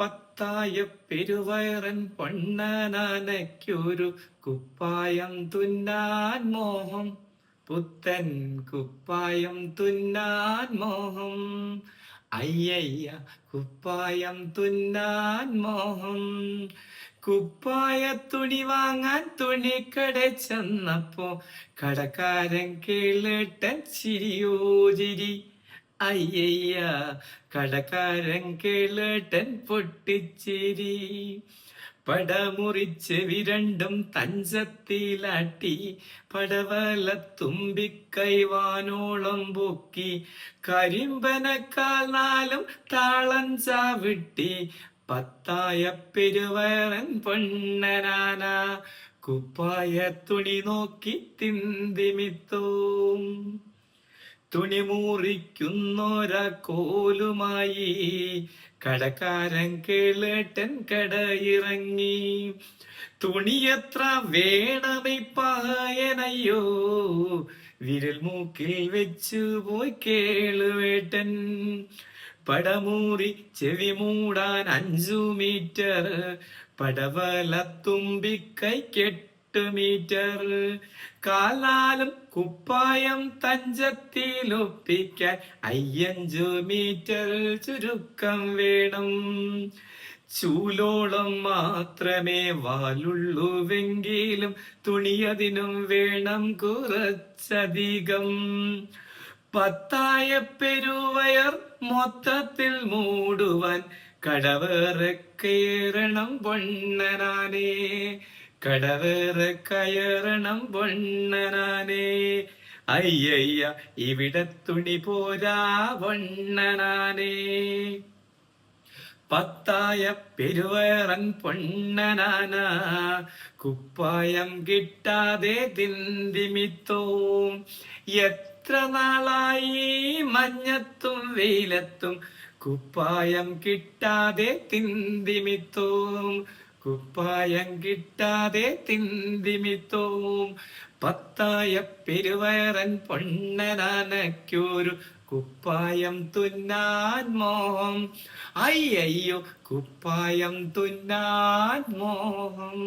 പത്തായ പെരുവയറൻ പൊണ്ണനക്കൊരു കുപ്പായം തുന്നാൻ മോഹം. പുത്തൻ കുപ്പായം തുന്നാൻ മോഹം. അയ്യയ്യ കുപ്പായം തുന്നാൻ മോഹം. കുപ്പായ തുണി വാങ്ങാൻ തുണിക്കട ചെന്നപ്പോ കടക്കാരൻ കേളിട്ടൻ ചിരിയോ ചിരി അയ്യയ്യ കടക്കാരൻ കേളട്ടൻ പൊട്ടിച്ചിരി. പടമുറിച്ച് വിരണ്ടും തഞ്ചത്തിലാട്ടി പടവല തുമ്പിക്കൈവാനോളം പൊക്കി കരിമ്പനക്കാൽ നാലും താളം ചാവിട്ടി പത്തായ പെരുവയറൻ പൊണ്ണനാന കുപ്പായ തുണി നോക്കി തിന്തിമിത്തോം. തുണി മുറിക്കുന്നൊര കോലുമായി കടക്കാരൻ കേളട്ടൻ കടയിറങ്ങി. തുണിയത്ര വേണമേ പായനയ്യോ? വിരൽ മൂക്കിൽ വെച്ചു പോയി കേളുവേട്ടൻ. പടമൂറി ചെവി മൂടാൻ അഞ്ചു മീറ്റർ. പടവല തുമ്പിക്കൈ കെട്ട് മീറ്റർ. കാലാലും കുപ്പായം തഞ്ചത്തിലൊപ്പിക്കാൻ അയ്യഞ്ചു മീറ്റർ ചുരുക്കം വേണം. ചൂലോളം മാത്രമേ വാലുള്ളൂവെങ്കിലും തുണിയതിനും വേണം കുറച്ചധികം. പത്തായ പെരുവയർ മൊത്തത്തിൽ മൂടുവാൻ കടവേറെ കയറണം പൊണ്ണനാനേ കടവേറെ കയറണം വണ്ണനാനേ അയ്യയ്യ ഇവിടെ തുണി പോരാ വണ്ണനാനേ പത്തായ പെരുവേറൻ പൊണ്ണനാന. കുപ്പായം കിട്ടാതെ തിന്തിമിത്തോ. എത്ര നാളായി മഞ്ഞത്തും വെയിലത്തും. കുപ്പായം കിട്ടാതെ തിന്തിമിത്തോം. കുപ്പായം കിട്ടാതെ തിന്തിമിത്തോം. പത്തായ പെരുവയറൻ പൊണ്ണനാനയ്ക്കൊരു കുപ്പായം തുന്നാൻ മോഹം അയ്യയ്യോ കുപ്പായം തുന്നാൻ മോഹം